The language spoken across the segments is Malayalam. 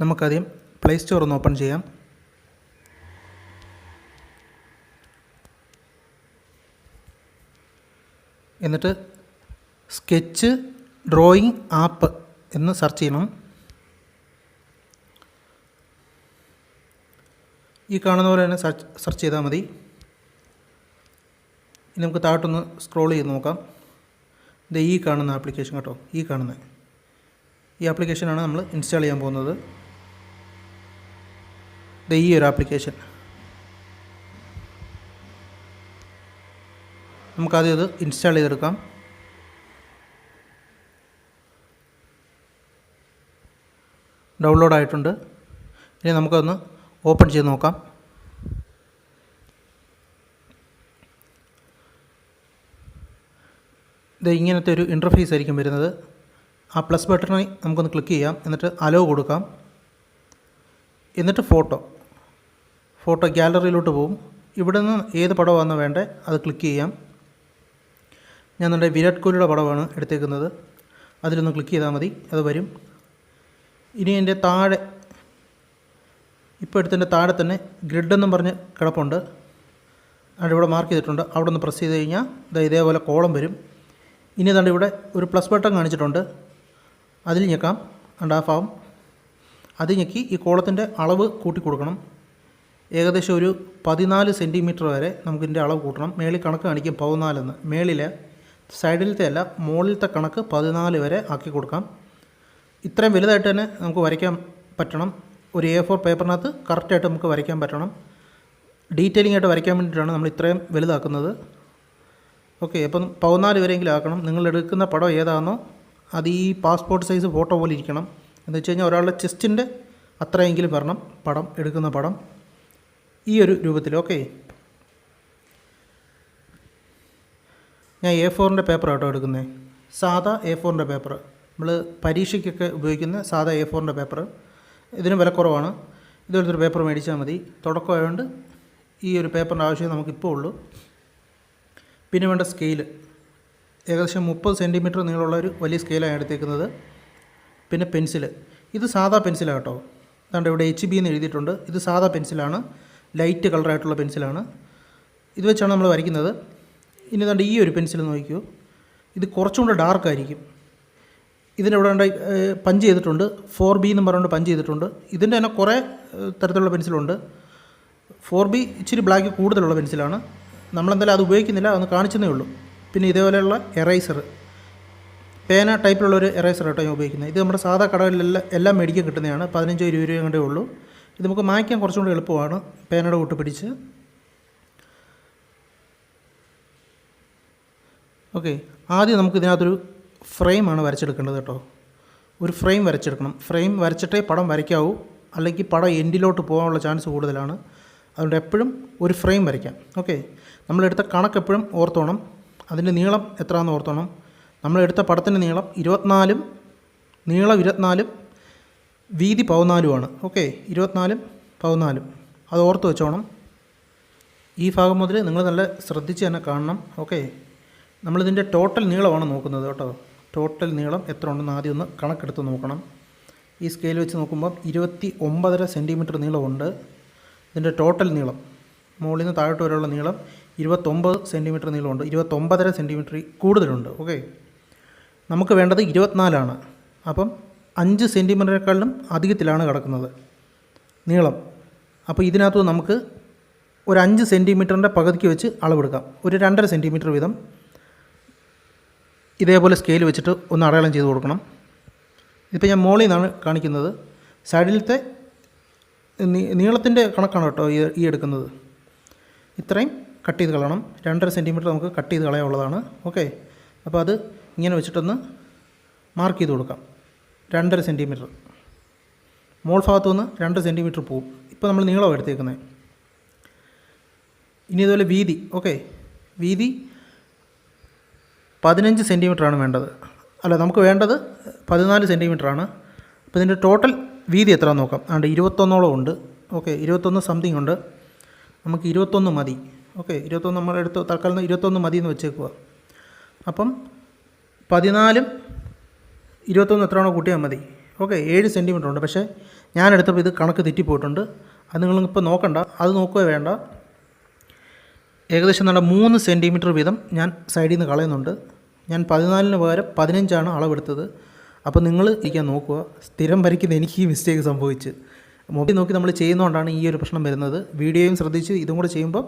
നമുക്കാദ്യം പ്ലേ സ്റ്റോർ ഒന്ന് ഓപ്പൺ ചെയ്യാം. എന്നിട്ട് സ്കെച്ച് ഡ്രോയിങ് ആപ്പ് എന്ന് സെർച്ച് ചെയ്യണം. ഈ കാണുന്ന പോലെ തന്നെ സെർച്ച് സെർച്ച് ചെയ്താൽ മതി. ഇനി നമുക്ക് താഴോട്ടൊന്ന് സ്ക്രോൾ ചെയ്ത് നോക്കാം. ഇത് ഈ കാണുന്ന ആപ്ലിക്കേഷൻ കേട്ടോ ഈ കാണുന്ന. ഈ ആപ്ലിക്കേഷനാണ് നമ്മൾ ഇൻസ്റ്റാൾ ചെയ്യാൻ പോകുന്നത്. ഈ ഒരു ആപ്ലിക്കേഷൻ നമുക്കാദ്യം ഇത് ഇൻസ്റ്റാൾ ചെയ്തെടുക്കാം. ഡൗൺലോഡ് ആയിട്ടുണ്ട്. ഇനി നമുക്കൊന്ന് ഓപ്പൺ ചെയ്ത് നോക്കാം. ഇത് ഇങ്ങനത്തെ ഒരു ഇന്റർഫേസ് ആയിരിക്കും വരുന്നത്. ആ പ്ലസ് ബട്ടണിൽ നമുക്കൊന്ന് ക്ലിക്ക് ചെയ്യാം. എന്നിട്ട് അലോ കൊടുക്കാം. എന്നിട്ട് ഫോട്ടോ ഫോട്ടോ ഗ്യാലറിയിലോട്ട് പോകും. ഇവിടെ നിന്ന് ഏത് പടമാണ് വേണ്ടത് അത് ക്ലിക്ക് ചെയ്യാം. ഞാൻ നമ്മുടെ വിരാട് കോഹ്ലിയുടെ പടമാണ് എടുത്തേക്കുന്നത്. അതിലൊന്ന് ക്ലിക്ക് ചെയ്താൽ മതി. അത് വരും. ഇനി എന്റെ താഴെ ഇപ്പോൾ എടുത്തതിന്റെ താഴെ തന്നെ ഗ്രിഡ് എന്നും പറഞ്ഞ് കിടപ്പുണ്ട്. അവിടെ ഇവിടെ മാർക്ക് ചെയ്തിട്ടുണ്ട്. അവിടെ ഒന്ന് പ്രസ് ചെയ്ത് കഴിഞ്ഞാൽ ഇതാ ഇതേപോലെ കോളം വരും. ഇനി ഏതാണ്ട് ഇവിടെ ഒരു പ്ലസ് ബട്ടൺ കാണിച്ചിട്ടുണ്ട്. അതിൽ ഞെക്കാം. അണ്ട് ആ ആവും അത് ഞെക്കി ഈ കോളത്തിന്റെ അളവ് കൂട്ടി കൊടുക്കണം ഏകദേശം ഒരു പതിനാല് സെന്റിമീറ്റർ വരെ നമുക്കിതിന്റെ അളവ് കൂട്ടണം. മേളിൽ കണക്ക് കാണിക്കും പതിനാലെന്ന്. മേളിലെ സൈഡിലത്തെ അല്ല മുകളിലത്തെ കണക്ക് പതിനാല് വരെ ആക്കി കൊടുക്കാം. ഇത്രയും വലുതായിട്ട് തന്നെ നമുക്ക് വരയ്ക്കാൻ പറ്റണം. ഒരു എ ഫോർ പേപ്പറിനകത്ത് കറക്റ്റായിട്ട് നമുക്ക് വരയ്ക്കാൻ പറ്റണം. ഡീറ്റെയിലിംഗ് ആയിട്ട് വരയ്ക്കാൻ വേണ്ടിയിട്ടാണ് നമ്മൾ ഇത്രയും വലുതാക്കുന്നത്. ഓക്കെ അപ്പം പതിനാല് വരെയെങ്കിലും ആക്കണം. നിങ്ങൾ എടുക്കുന്ന പടം ഏതാണെന്നോ അത് ഈ പാസ്പോർട്ട് സൈസ് ഫോട്ടോ പോലെ ഇരിക്കണം. എന്ന് വെച്ച് കഴിഞ്ഞാൽ ഒരാളുടെ ചെസ്റ്റിന്റെ അത്രയെങ്കിലും വരണം പടം എടുക്കുന്ന പടം. ഈ ഒരു രൂപത്തിൽ ഓക്കെ ഞാൻ എ ഫോറിന്റെ പേപ്പർ ആട്ടോ എടുക്കുന്നത് സാധാ എ ഫോറിന്റെ പേപ്പർ നമ്മൾ പരീക്ഷയ്ക്കൊക്കെ ഉപയോഗിക്കുന്ന സാധാ എ ഫോറിന്റെ പേപ്പർ ഇതിന് വില കുറവാണ്. ഇതുപോലത്തെ ഒരു പേപ്പർ മേടിച്ചാൽ മതി. തുടക്കമായതുകൊണ്ട് ഈ ഒരു പേപ്പറിന്റെ ആവശ്യം നമുക്കിപ്പോൾ ഉള്ളൂ. പിന്നെ വേണ്ട സ്കെയിൽ ഏകദേശം മുപ്പത് സെന്റിമീറ്റർ നീളമുള്ള ഒരു വലിയ സ്കെയിലാണ് എടുത്തേക്കുന്നത്. പിന്നെ പെൻസിൽ ഇത് സാധാ പെൻസിലാണ് കേട്ടോ അതുകൊണ്ട് ഇവിടെ എച്ച് ബി എന്ന് എഴുതിയിട്ടുണ്ട്. ഇത് സാധാ പെൻസിലാണ് ലൈറ്റ് കളറായിട്ടുള്ള പെൻസിലാണ്. ഇത് വെച്ചാണ് നമ്മൾ വരയ്ക്കുന്നത്. ഇനി അതുകൊണ്ട് ഈ ഒരു പെൻസിൽ നോക്കിക്കോ. ഇത് കുറച്ചും കൂടെ ഡാർക്ക് ആയിരിക്കും. ഇതിന്റെ ഇവിടെ ഉണ്ട് പഞ്ച് ചെയ്തിട്ടുണ്ട്. ഫോർ ബി എന്ന് പറഞ്ഞുകൊണ്ട് പഞ്ച് ചെയ്തിട്ടുണ്ട്. ഇതിന്റെ തന്നെ കുറേ തരത്തിലുള്ള പെൻസിലുണ്ട്. ഫോർ ബി ഇച്ചിരി ബ്ലാക്ക് കൂടുതലുള്ള പെൻസിലാണ്. നമ്മളെന്തായാലും അത് ഉപയോഗിക്കുന്നില്ല. അതൊന്ന് കാണിച്ചതേ ഉള്ളൂ. പിന്നെ ഇതേപോലെയുള്ള എറൈസർ പേന ടൈപ്പിലുള്ള ഒരു എറൈസർ കേട്ടോ ഞാൻ ഉപയോഗിക്കുന്നത്. ഇത് നമ്മുടെ സാധാ കടകളിലെല്ലാം എല്ലാം മേടിക്കാൻ കിട്ടുന്നതാണ്. പതിനഞ്ചോ ഇരുപത് രൂപ കണ്ടേ ഉള്ളൂ. ഇത് നമുക്ക് മായ്ക്കാൻ കുറച്ചും കൂടി എളുപ്പമാണ്. പേനയുടെ കൂട്ട് പിടിച്ച്. ഓക്കെ. ആദ്യം നമുക്ക് ഇതിനകത്തൊരു ഫ്രെയിമാണ് വരച്ചെടുക്കേണ്ടത് കേട്ടോ. ഒരു ഫ്രെയിം വരച്ചെടുക്കണം. ഫ്രെയിം വരച്ചിട്ടേ പടം വരയ്ക്കാവൂ. അല്ലെങ്കിൽ പടം എൻഡിലോട്ട് പോകാനുള്ള ചാൻസ് കൂടുതലാണ്. അതുകൊണ്ട് എപ്പോഴും ഒരു ഫ്രെയിം വരയ്ക്കാം. ഓക്കെ. നമ്മളെടുത്ത കണക്ക് എപ്പോഴും ഓർത്തോണം. അതിന്റെ നീളം എത്രയാണെന്ന് ഓർത്തോണം. നമ്മളെടുത്ത പടത്തിന്റെ നീളം ഇരുപത്തിനാലും നീളം ഇരുപത്തിനാലും വീതി പതിനാലുമാണ്. ഓക്കെ ഇരുപത്തിനാലും പതിനാലും. അത് ഓർത്ത് വെച്ചോണം. ഈ ഭാഗം മുതൽ നിങ്ങൾ നല്ല ശ്രദ്ധിച്ച് തന്നെ കാണണം. ഓക്കെ നമ്മളിതിന്റെ ടോട്ടൽ നീളമാണ് നോക്കുന്നത് കേട്ടോ. ടോട്ടൽ നീളം എത്ര ഉണ്ടെന്ന് ആദ്യം ഒന്ന് കണക്കെടുത്ത് നോക്കണം. ഈ സ്കെയിൽ വെച്ച് നോക്കുമ്പോൾ ഇരുപത്തി ഒമ്പതര സെന്റിമീറ്റർ നീളമുണ്ട്. ഇതിന്റെ ടോട്ടൽ നീളം മുകളിൽ നിന്ന് താഴോട്ട് വരെയുള്ള നീളം ഇരുപത്തൊമ്പത് സെന്റിമീറ്റർ നീളമുണ്ട്. ഇരുപത്തൊമ്പതര സെന്റിമീറ്റർ കൂടുതലുണ്ട്. ഓക്കെ നമുക്ക് വേണ്ടത് ഇരുപത്തിനാലാണ്. അപ്പം അഞ്ച് സെന്റിമീറ്ററേക്കാളിലും അധികത്തിലാണ് കിടക്കുന്നത്. നീളം. അപ്പോൾ ഇതിനകത്ത് നമുക്ക് ഒരു അഞ്ച് സെന്റിമീറ്ററിന്റെ പകുതിക്ക് വെച്ച് അളവെടുക്കാം. ഒരു രണ്ടര സെന്റിമീറ്റർ വീതം ഇതേപോലെ സ്കെയിൽ വെച്ചിട്ട് ഒന്ന് അടയാളം ചെയ്ത് കൊടുക്കണം. ഇതിപ്പോൾ ഞാൻ മോളിൽ നിന്നാണ് കാണിക്കുന്നത്. സൈഡിലത്തെ നീളത്തിന്റെ കണക്കാണ് കേട്ടോ ഈ എടുക്കുന്നത്. ഇത്രയും കട്ട് ചെയ്ത് കളയണം. രണ്ടര സെന്റിമീറ്റർ നമുക്ക് കട്ട് ചെയ്ത് കളയാനുള്ളതാണ്. ഓക്കെ. അപ്പോൾ അത് ഇങ്ങനെ വെച്ചിട്ടൊന്ന് മാർക്ക് ചെയ്ത് കൊടുക്കാം. രണ്ടര സെന്റിമീറ്റർ മോൾ ഭാഗത്തു നിന്ന് രണ്ട് സെന്റിമീറ്റർ പോവും. ഇപ്പോൾ നമ്മൾ നീളം എടുത്തേക്കുന്നത് ഇനി ഇതുപോലെ വീതി ഓക്കെ വീതി പതിനഞ്ച് സെന്റിമീറ്ററാണ് വേണ്ടത്. അല്ല നമുക്ക് വേണ്ടത് പതിനാല് സെന്റിമീറ്ററാണ് അപ്പോൾ ഇതിന്റെ ടോട്ടൽ വീതി എത്ര നോക്കാം. അതുകൊണ്ട് ഇരുപത്തൊന്നോളം ഉണ്ട്. ഓക്കെ ഇരുപത്തൊന്ന് സംതിങ് ഉണ്ട്. നമുക്ക് ഇരുപത്തൊന്ന് മതി. ഓക്കെ ഇരുപത്തൊന്ന് നമ്മൾ എടുത്ത് തൽക്കാലം ഇരുപത്തൊന്ന് മതി എന്ന് വെച്ചേക്കുക അപ്പം പതിനാലും ഇരുപത്തൊന്ന് എത്രയാണോ കൂട്ടിയാൽ മതി. ഓക്കെ ഏഴ് സെന്റിമീറ്റർ ഉണ്ട്. പക്ഷേ ഞാൻ എടുത്തപ്പോൾ ഇത് കണക്ക് തെറ്റിപ്പോയിട്ടുണ്ട്. അത് നിങ്ങളിപ്പോൾ നോക്കണ്ട. അത് നോക്കുക വേണ്ട. ഏകദേശം നല്ല മൂന്ന് സെന്റിമീറ്റർ വീതം ഞാൻ സൈഡിൽ നിന്ന് കളയുന്നുണ്ട്. ഞാൻ പതിനാലിന് പകരം പതിനഞ്ചാണ് അളവെടുത്തത്. അപ്പോൾ നിങ്ങൾ ഇരിക്കാൻ നോക്കുക. സ്ഥിരം വരയ്ക്കുന്ന എനിക്ക് ഈ മിസ്റ്റേക്ക് സംഭവിച്ച്. മൊബൈൽ നോക്കി നമ്മൾ ചെയ്യുന്നതുകൊണ്ടാണ് ഈ ഒരു പ്രശ്നം വരുന്നത്. വീഡിയോയും ശ്രദ്ധിച്ച് ഇതും കൂടെ ചെയ്യുമ്പോൾ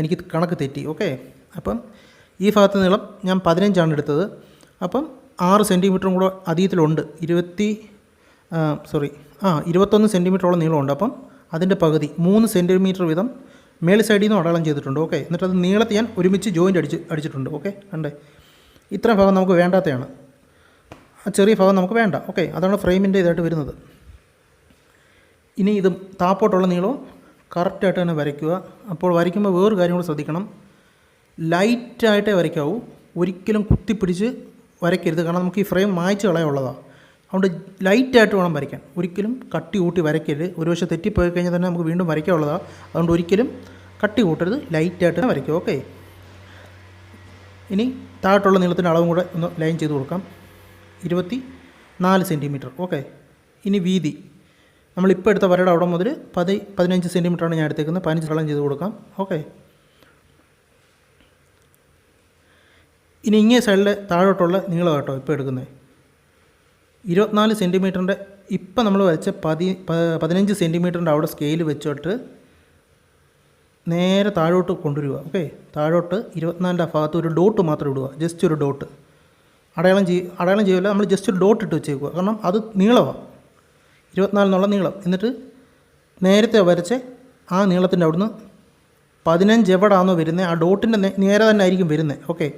എനിക്ക് കണക്ക് തെറ്റി. ഓക്കെ അപ്പം ഈ ഭാഗത്ത് നീളം ഞാൻ പതിനഞ്ചാണ് എടുത്തത്. അപ്പം ആറ് സെന്റിമീറ്ററും കൂടെ അതീതത്തിലുണ്ട്. ഇരുപത്തി സോറി ആ ഇരുപത്തൊന്ന് സെന്റിമീറ്ററോളം നീളമുണ്ട്. അപ്പം അതിന്റെ പകുതി മൂന്ന് സെന്റിമീറ്റർ വീതം മേൽ സൈഡിൽ നിന്ന് അടയാളം ചെയ്തിട്ടുണ്ട്. ഓക്കെ എന്നിട്ട് അത് നീളത്തിൽ ഞാൻ ഒരുമിച്ച് ജോയിന്റ് അടിച്ച് അടിച്ചിട്ടുണ്ട്. ഓക്കെ കണ്ടേ? ഇത്രയും ഭാഗം നമുക്ക് വേണ്ടാത്തതാണ് ആ ചെറിയ ഭാഗം നമുക്ക് വേണ്ട. ഓക്കെ അതാണ് ഫ്രെയിമിന്റെ ഇതായിട്ട് വരുന്നത്. ഇനി ഇത് താപ്പോട്ടുള്ള നീളവും കറക്റ്റായിട്ട് തന്നെ വരയ്ക്കുക. അപ്പോൾ വരയ്ക്കുമ്പോൾ വേറൊരു കാര്യം കൂടെ ശ്രദ്ധിക്കണം. ലൈറ്റായിട്ടേ വരയ്ക്കാവൂ. ഒരിക്കലും കുത്തിപ്പിടിച്ച് വരയ്ക്കരുത്. കാരണം നമുക്ക് ഈ ഫ്രെയിം മായ്ച്ച് കളയുള്ളതാണ് അതുകൊണ്ട് ലൈറ്റായിട്ട് വേണം വരയ്ക്കാൻ. ഒരിക്കലും കട്ടി കൂട്ടി വരയ്ക്കരുത്. ഒരു പക്ഷേ തെറ്റിപ്പോയി കഴിഞ്ഞാൽ തന്നെ നമുക്ക് വീണ്ടും വരയ്ക്കാനുള്ളതാണ് അതുകൊണ്ട് ഒരിക്കലും കട്ടി കൂട്ടരുത് ലൈറ്റായിട്ട് തന്നെ വരയ്ക്കുക. ഓക്കെ. ഇനി താഴോട്ടുള്ള നീളത്തിന്റെ അളവും കൂടെ ഒന്ന് ലൈൻ ചെയ്ത് കൊടുക്കാം. ഇരുപത്തി നാല് സെന്റിമീറ്റർ. ഓക്കെ. ഇനി വീതി. നമ്മളിപ്പോൾ എടുത്ത വരയുടെ അവിടെ മുതൽ പതി പതിനഞ്ച് സെന്റിമീറ്ററാണ് ഞാൻ എടുത്തേക്കുന്നത്. പതിനഞ്ച് കളം ചെയ്ത് കൊടുക്കാം. ഓക്കെ. ഇനി ഇങ്ങേ സൈഡിലെ താഴോട്ടുള്ള നീളം കേട്ടോ ഇപ്പോൾ എടുക്കുന്നത്. ഇരുപത്തിനാല് സെന്റിമീറ്ററിന്റെ ഇപ്പം നമ്മൾ വരച്ച പതി പതിനഞ്ച് സെന്റിമീറ്ററിന്റെ അവിടെ സ്കെയിൽ വെച്ചിട്ട് നേരെ താഴോട്ട് കൊണ്ടുവരിക ഓക്കെ താഴോട്ട് ഇരുപത്തിനാലിന്റെ ഭാഗത്ത് ഒരു ഡോട്ട് മാത്രം ഇടുക ജസ്റ്റ് ഒരു ഡോട്ട് അടയാളം ചെയ്യ അടയാളം ചെയ്യില്ല നമ്മൾ ജസ്റ്റ് ഒരു ഡോട്ട് ഇട്ട് വെച്ചേക്കുക കാരണം അത് നീളമാണ് ഇരുപത്തിനാലിനുള്ള നീളം. എന്നിട്ട് നേരത്തെ വരച്ച് ആ നീളത്തിന്റെ അവിടുന്ന് പതിനഞ്ച് എവിടാണോ വരുന്നത് ആ ഡോട്ടിന്റെ നേരെ തന്നെ ആയിരിക്കും വരുന്നത് ഓക്കെ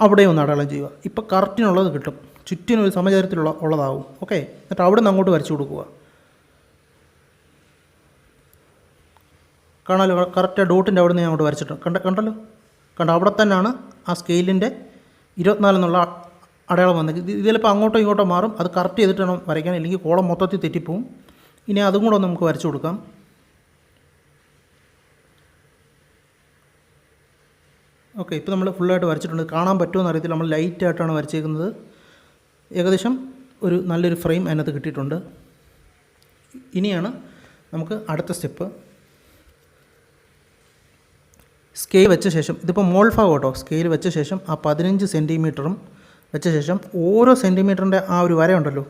അവിടെ ഒന്ന് അടയാളം ചെയ്യുക. ഇപ്പോൾ കറക്റ്റിനുള്ളത് കിട്ടും. ചുറ്റിനും ഒരു സമചാരത്തിലുള്ള ഉള്ളതാവും. ഓക്കെ എന്നിട്ട് അവിടെ നിന്ന് അങ്ങോട്ട് വരച്ചു കൊടുക്കുക. കാണാലോ? കറക്റ്റ് ഡോട്ടിന്റെ അവിടെ നിന്ന് അങ്ങോട്ട് വരച്ചിട്ടുണ്ട്. കണ്ട കണ്ടല്ലോ? കണ്ട അവിടെ തന്നെയാണ് ആ സ്കെയിലിന്റെ ഇരുപത്തിനാലെന്നുള്ള അടയാളം വന്നത്. ഇത് ഇതിലിപ്പോൾ അങ്ങോട്ടോ ഇങ്ങോട്ടോ മാറും. അത് കറക്റ്റ് ചെയ്തിട്ട് വരയ്ക്കാൻ. ഇല്ലെങ്കിൽ കോളം മൊത്തത്തിൽ തെറ്റിപ്പോവും. ഇനി അതും കൂടെ നമുക്ക് വരച്ചു കൊടുക്കാം. ഓക്കെ ഇപ്പോൾ നമ്മൾ ഫുള്ളായിട്ട് വരച്ചിട്ടുണ്ട്. കാണാൻ പറ്റുമെന്ന് അറിയത്തില്ല. നമ്മൾ ലൈറ്റായിട്ടാണ് വരച്ചേക്കുന്നത്. ഏകദേശം ഒരു നല്ലൊരു ഫ്രെയിം അതിനകത്ത് കിട്ടിയിട്ടുണ്ട്. ഇനിയാണ് നമുക്ക് അടുത്ത സ്റ്റെപ്പ്. സ്കെയിൽ വെച്ച ശേഷം ഇതിപ്പോൾ മോൾ ഭാഗം കേട്ടോ. സ്കെയിൽ വെച്ച ശേഷം ആ പതിനഞ്ച് സെന്റിമീറ്ററും വെച്ച ശേഷം ഓരോ സെന്റിമീറ്ററിന്റെ ആ ഒരു വരയുണ്ടല്ലോ.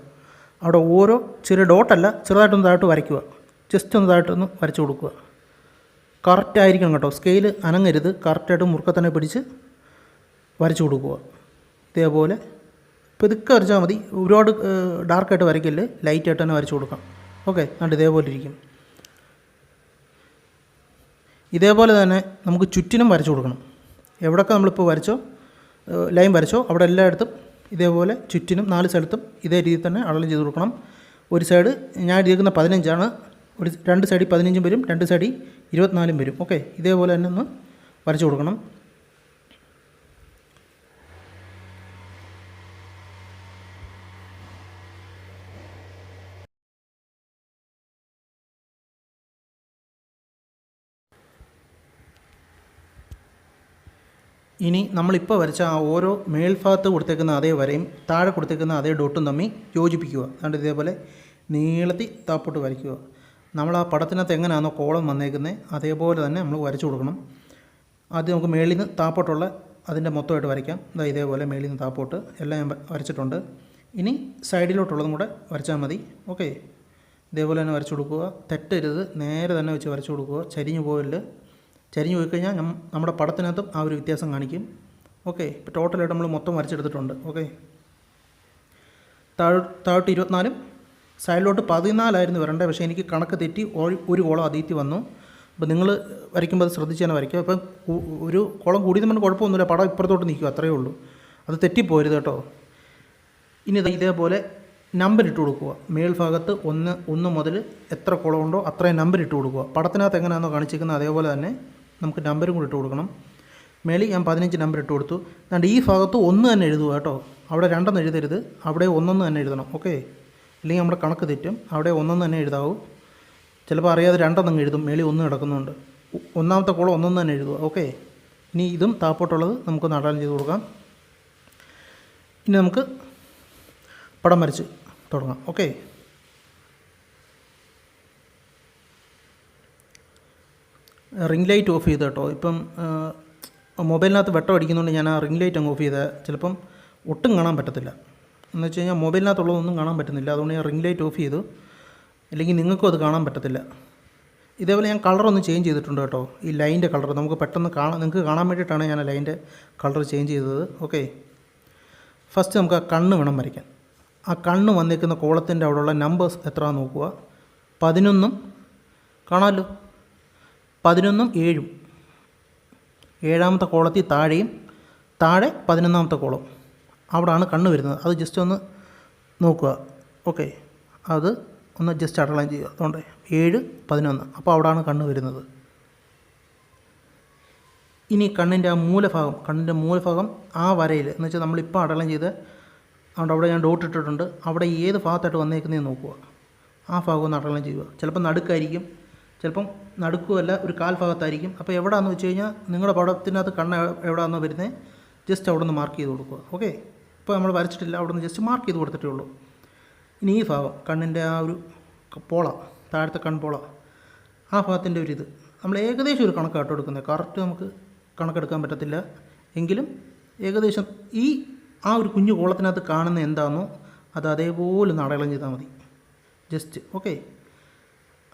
അവിടെ ഓരോ ചെറിയ ഡോട്ടല്ല ചെറുതായിട്ടൊന്ന് താഴോട്ട് വരയ്ക്കുക. ജസ്റ്റ് ഒന്ന് താഴോട്ടൊന്ന് വരച്ചു കൊടുക്കുക. കറക്റ്റ് ആയിരിക്കണം കേട്ടോ. സ്കെയിൽ അനങ്ങരുത്. കറക്റ്റായിട്ട് മുറുക്ക തന്നെ പിടിച്ച് വരച്ചു കൊടുക്കുക. ഇതേപോലെ പെതുക്കെ വരച്ചാൽ മതി. ഒരുപാട് ഡാർക്കായിട്ട് വരയ്ക്കല്ലേ. ലൈറ്റായിട്ട് തന്നെ വരച്ചു കൊടുക്കാം. ഓക്കെ കണ്ട് ഇതേപോലെ ഇരിക്കും. ഇതേപോലെ തന്നെ നമുക്ക് ചുറ്റിനും വരച്ചു കൊടുക്കണം. എവിടെയൊക്കെ നമ്മളിപ്പോൾ വരച്ചോ ലൈൻ വരച്ചോ അവിടെ എല്ലായിടത്തും ഇതേപോലെ ചുറ്റിനും നാല് സ്ഥലത്തും ഇതേ രീതിയിൽ തന്നെ അടലം ചെയ്ത് കൊടുക്കണം. ഒരു സൈഡ് ഞാൻ എഴുതിയിരിക്കുന്ന പതിനഞ്ചാണ്. ഒരു രണ്ട് സൈഡിൽ പതിനഞ്ചും വരും രണ്ട് സൈഡിൽ ഇരുപത്തിനാലും വരും. ഓക്കെ ഇതേപോലെ തന്നെ ഒന്ന് വരച്ചു കൊടുക്കണം. ഇനി നമ്മളിപ്പോൾ വരച്ച ആ ഓരോ മേൽഭാഗത്ത് കൊടുത്തേക്കുന്ന അതേ വരയും താഴെ കൊടുത്തേക്കുന്ന അതേ ഡോട്ടും തമ്മിൽ യോജിപ്പിക്കുക. അതുകൊണ്ട് ഇതേപോലെ നീളത്തി താപ്പോട്ട് വരയ്ക്കുക. നമ്മൾ ആ പടത്തിനകത്ത് എങ്ങനെയാണോ കോളം വന്നേക്കുന്നത് അതേപോലെ തന്നെ നമ്മൾ വരച്ചു കൊടുക്കണം. ആദ്യം നമുക്ക് മേളിൽ നിന്ന് താപ്പോട്ടുള്ള അതിന്റെ മൊത്തമായിട്ട് വരയ്ക്കാം. ഇതാ ഇതേപോലെ മേളിൽ നിന്ന് താപ്പോട്ട് എല്ലാം ഞാൻ വരച്ചിട്ടുണ്ട്. ഇനി സൈഡിലോട്ടുള്ളതും കൂടെ വരച്ചാൽ മതി. ഓക്കെ. ഇതേപോലെ തന്നെ വരച്ചു കൊടുക്കുക. തെറ്റരുത്. നേരെ തന്നെ വെച്ച് വരച്ചു കൊടുക്കുക. ചരിഞ്ഞു പോകൽ ചരിഞ്ഞു പോയി കഴിഞ്ഞാൽ നമ്മുടെ പടത്തിനകത്തും ആ ഒരു വ്യത്യാസം കാണിക്കും. ഓക്കെ. ഇപ്പോൾ ടോട്ടലായിട്ട് നമ്മൾ മൊത്തം വരച്ചെടുത്തിട്ടുണ്ട്. ഓക്കെ. താഴോ താഴോട്ട് ഇരുപത്തിനാലും സൈഡിലോട്ട് പതിനാലായിരുന്നു വരേണ്ടത് പക്ഷേ എനിക്ക് കണക്ക് തെറ്റി ഒരു- കോളം അതീത്തി വന്നു. അപ്പോൾ നിങ്ങൾ വരയ്ക്കുമ്പോൾ അത് ശ്രദ്ധിച്ച് തന്നെ വരയ്ക്കുക. അപ്പം ഒരു കുളം കൂടി നമ്മൾ കുഴപ്പമൊന്നുമില്ല. പടം ഇപ്പുറത്തോട്ട് നിൽക്കുക അത്രയേ ഉള്ളൂ. അത് തെറ്റിപ്പോരുത് കേട്ടോ. ഇനി ഇതേപോലെ നമ്പർ ഇട്ട് കൊടുക്കുക. മേൽഭാഗത്ത് ഒന്ന് ഒന്ന് മുതൽ എത്ര കുളം ഉണ്ടോ അത്രയും നമ്പർ ഇട്ട് കൊടുക്കുക. പടത്തിനകത്ത് എങ്ങനെയാണോ കാണിച്ചിരിക്കുന്നത് അതേപോലെ തന്നെ നമുക്ക് നമ്പരും കൂടി ഇട്ട് കൊടുക്കണം. മേളിൽ ഞാൻ പതിനഞ്ച് നമ്പർ ഇട്ട് കൊടുത്തു. അതുകൊണ്ട് ഈ ഭാഗത്ത് ഒന്ന് തന്നെ എഴുതുക കേട്ടോ. അവിടെ രണ്ടെന്ന് എഴുതരുത്. അവിടെ ഒന്നൊന്ന് തന്നെ എഴുതണം. ഓക്കെ? ഇല്ലെങ്കിൽ നമ്മുടെ കണക്ക് തെറ്റും. അവിടെ ഒന്നും തന്നെ എഴുതാവൂ. ചിലപ്പോൾ അറിയാതെ രണ്ടെന്നങ്ങ് എഴുതും. മേളി ഒന്നും കിടക്കുന്നുണ്ട്. ഒന്നാമത്തെ കുളം ഒന്നും തന്നെ എഴുതുക. ഓക്കെ. ഇനി ഇതും താപ്പോട്ടുള്ളത് നമുക്ക് നടനം ചെയ്ത് കൊടുക്കാം. ഇനി നമുക്ക് പടം വരച്ച് തുടങ്ങാം. ഓക്കെ. റിംഗ് ലൈറ്റ് ഓഫ് ചെയ്ത് കേട്ടോ. ഇപ്പം മൊബൈലിനകത്ത് വെട്ടം അടിക്കുന്നതുകൊണ്ട് ഞാൻ ആ റിംഗ് ലൈറ്റ് അങ്ങ് ഓഫ് ചെയ്താൽ ചിലപ്പം ഒട്ടും കാണാൻ പറ്റത്തില്ല. എന്ന് വെച്ച് കഴിഞ്ഞാൽ മൊബൈലിനകത്തുള്ളതൊന്നും കാണാൻ പറ്റുന്നില്ല. അതുകൊണ്ട് ഞാൻ റിംഗ് ലൈറ്റ് ഓഫ് ചെയ്തു. അല്ലെങ്കിൽ നിങ്ങൾക്കും അത് കാണാൻ പറ്റത്തില്ല. ഇതേപോലെ ഞാൻ കളറൊന്ന് ചേഞ്ച് ചെയ്തിട്ടുണ്ട് കേട്ടോ. ഈ ലൈന്റെ കളർ നമുക്ക് പെട്ടെന്ന് കാണാൻ നിങ്ങൾക്ക് കാണാൻ വേണ്ടിയിട്ടാണ് ഞാൻ ലൈന്റെ കളർ ചേഞ്ച് ചെയ്തത്. ഓക്കെ ഫസ്റ്റ് നമുക്ക് ആ കണ്ണ് വേണം വരയ്ക്കാൻ. ആ കണ്ണ് വന്നിരിക്കുന്ന കോളത്തിന്റെ അവിടെയുള്ള നമ്പേഴ്സ് എത്ര നോക്കുക. പതിനൊന്നും കാണാമല്ലോ. പതിനൊന്നും ഏഴും. ഏഴാമത്തെ കോളത്തിൽ താഴെയും താഴെ പതിനൊന്നാമത്തെ കോളം അവിടാണ് കണ്ണ് വരുന്നത്. അത് ജസ്റ്റ് ഒന്ന് നോക്കുക. ഓക്കെ അത് ഒന്ന് ജസ്റ്റ് അടയാളം ചെയ്യുക. അതുകൊണ്ട് ഏഴ് പതിനൊന്ന്. അപ്പോൾ അവിടാണ് കണ്ണ് വരുന്നത്. ഇനി കണ്ണിന്റെ ആ മൂലഭാഗം കണ്ണിന്റെ മൂലഭാഗം ആ വരയിൽ എന്ന് വെച്ചാൽ നമ്മളിപ്പോൾ അടയാളം ചെയ്ത് അതുകൊണ്ട് അവിടെ ഞാൻ ഡോട്ട് ഇട്ടിട്ടുണ്ട്. അവിടെ ഏത് ഭാഗത്തായിട്ട് വന്നേക്കുന്നതെന്ന് നോക്കുക. ആ ഭാഗം ഒന്ന് അടയാളം ചെയ്യുക. ചിലപ്പോൾ നടുക്കായിരിക്കും. ചിലപ്പം നടുക്കുമല്ല ഒരു കാൽ ഭാഗത്തായിരിക്കും. അപ്പോൾ എവിടെയാണെന്ന് വെച്ച് കഴിഞ്ഞാൽ നിങ്ങളുടെ പടത്തിനകത്ത് കണ്ണ് എവിടെയാണെന്നോ വരുന്നത് ജസ്റ്റ് അവിടെ നിന്ന് മാർക്ക് ചെയ്ത് കൊടുക്കുക. ഓക്കെ ഇപ്പോൾ നമ്മൾ വരച്ചിട്ടില്ല അവിടെ നിന്ന് ജസ്റ്റ് മാർക്ക് ചെയ്ത് കൊടുത്തിട്ടേ ഉള്ളൂ. ഇനി ഈ ഭാഗം കണ്ണിന്റെ ആ ഒരു പോള താഴത്തെ കൺപോള ആ ഭാഗത്തിന്റെ ഒരു ഇത്. നമ്മൾ ഏകദേശം ഒരു കണക്കാട്ടോ എടുക്കുന്നത്. കറക്റ്റ് നമുക്ക് കണക്കെടുക്കാൻ പറ്റത്തില്ല. എങ്കിലും ഏകദേശം ഈ ആ ഒരു കുഞ്ഞു കോളത്തിനകത്ത് കാണുന്ന എന്താണോ അത് അതേപോലെ ഒന്ന് അടയാളം ചെയ്താൽ മതി. ജസ്റ്റ് ഓക്കെ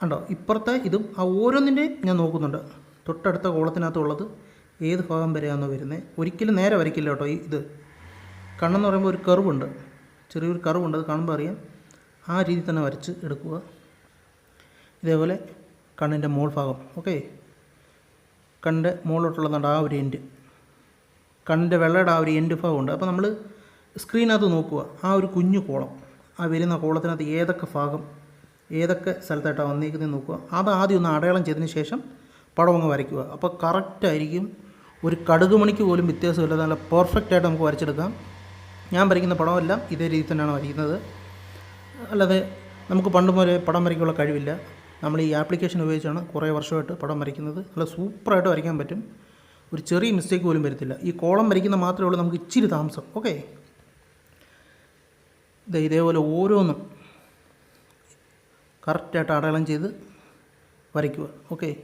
ഉണ്ടോ ഇപ്പുറത്തെ ഇതും ആ ഓരോന്നിന്റെയും ഞാൻ നോക്കുന്നുണ്ട്. തൊട്ടടുത്ത കോളത്തിനകത്തുള്ളത് ഏത് ഭാഗം വരെയാണോ വരുന്നത്. ഒരിക്കലും നേരെ വരയ്ക്കില്ല കേട്ടോ ഈ ഇത്. കണ്ണെന്ന് പറയുമ്പോൾ ഒരു കർവുണ്ട് ചെറിയൊരു കർവുണ്ട് അത് കാണുമ്പോൾ അറിയാം. ആ രീതിയിൽ തന്നെ വരച്ച് എടുക്കുക. ഇതേപോലെ കണ്ണിന്റെ മോൾ ഭാഗം ഓക്കെ കണ്ണിന്റെ മുകളിലോട്ടുള്ളതാണ് ആ ഒരു എൻഡ് കണ്ണിന്റെ വെള്ളയുടെ ആ ഒരു എൻഡ് ഭാഗമുണ്ട്. അപ്പോൾ നമ്മൾ സ്ക്രീനകത്ത് നോക്കുക. ആ ഒരു കുഞ്ഞു കോളം ആ വരുന്ന കോളത്തിനകത്ത് ഏതൊക്കെ ഭാഗം ഏതൊക്കെ സ്ഥലത്തായിട്ടാണ് വന്നിരിക്കുന്നത് നോക്കുക. അത് ആദ്യം ഒന്ന് അടയാളം ചെയ്തതിന് ശേഷം പടം അങ്ങ് വരയ്ക്കുക. അപ്പോൾ കറക്റ്റായിരിക്കും ഒരു കടുക് മണിക്ക് പോലും വ്യത്യാസമില്ലാതെ നല്ല പെർഫെക്റ്റായിട്ട് നമുക്ക് വരച്ചെടുക്കാം. ഞാൻ വരയ്ക്കുന്ന പടമെല്ലാം ഇതേ രീതിയിൽ തന്നെയാണ് വരയ്ക്കുന്നത്. അല്ലാതെ നമുക്ക് പണ്ട് മുതലേ പടം വരയ്ക്കാനുള്ള കഴിവില്ല. നമ്മൾ ഈ ആപ്ലിക്കേഷൻ ഉപയോഗിച്ചാണ് കുറേ വർഷമായിട്ട് പടം വരയ്ക്കുന്നത്. നല്ല സൂപ്പറായിട്ട് വരയ്ക്കാൻ പറ്റും. ഒരു ചെറിയ മിസ്റ്റേക്ക് പോലും വരത്തില്ല. ഈ കോളം വരയ്ക്കുന്ന മാത്രമേ ഉള്ളൂ നമുക്ക് ഇച്ചിരി താമസം. ഓക്കെ ഇത് ഇതേപോലെ ഓരോന്നും കറക്റ്റായിട്ട് അടയാളം ചെയ്ത് വരയ്ക്കുക. ഓക്കെ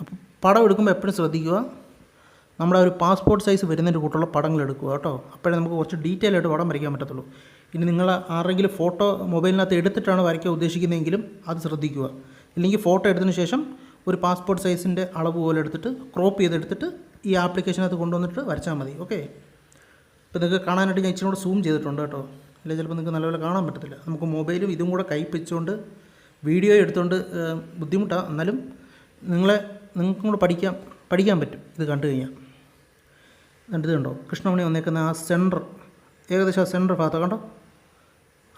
അപ്പം പടം എടുക്കുമ്പോൾ എപ്പോഴും ശ്രദ്ധിക്കുക. നമ്മുടെ ഒരു പാസ്പോർട്ട് സൈസ് വരുന്നതിന്റെ കൂട്ടുള്ള പടങ്ങൾ എടുക്കുക കേട്ടോ. അപ്പോഴേ നമുക്ക് കുറച്ച് ഡീറ്റെയിൽ ആയിട്ട് പടം വരയ്ക്കാൻ പറ്റത്തുള്ളൂ. ഇനി നിങ്ങൾ ആരെങ്കിലും ഫോട്ടോ മൊബൈലിനകത്ത് എടുത്തിട്ടാണ് വരയ്ക്കാൻ ഉദ്ദേശിക്കുന്നതെങ്കിലും അത് ശ്രദ്ധിക്കുക. ഇല്ലെങ്കിൽ ഫോട്ടോ എടുത്തതിന് ശേഷം ഒരു പാസ്പോർട്ട് സൈസിന്റെ അളവ് പോലെ എടുത്തിട്ട് ക്രോപ്പ് ചെയ്തെടുത്തിട്ട് ഈ ആപ്ലിക്കേഷനകത്ത് കൊണ്ടുവന്നിട്ട് വരച്ചാൽ മതി. ഓക്കെ ഇപ്പോൾ നിങ്ങൾക്ക് കാണാനായിട്ട് ഞാൻ ഇച്ചിരി സൂം ചെയ്തിട്ടുണ്ട് കേട്ടോ. അല്ലെങ്കിൽ ചിലപ്പോൾ നിങ്ങൾക്ക് നല്ലപോലെ കാണാൻ പറ്റത്തില്ല. നമുക്ക് മൊബൈലും ഇതും കൂടെ കൈപ്പിച്ചുകൊണ്ട് വീഡിയോ എടുത്തുകൊണ്ട് ബുദ്ധിമുട്ടാണ് എന്നാലും നിങ്ങളെ നിങ്ങൾക്കും കൂടെ പഠിക്കാം പഠിക്കാൻ പറ്റും. ഇത് കണ്ടു കഴിഞ്ഞാൽ. എന്നിട്ട് ഇത് കണ്ടോ കൃഷ്ണമണി വന്നേക്കുന്ന ആ സെന്റർ ഏകദേശം ആ സെന്റർ ഭാഗത്ത് കണ്ടോ?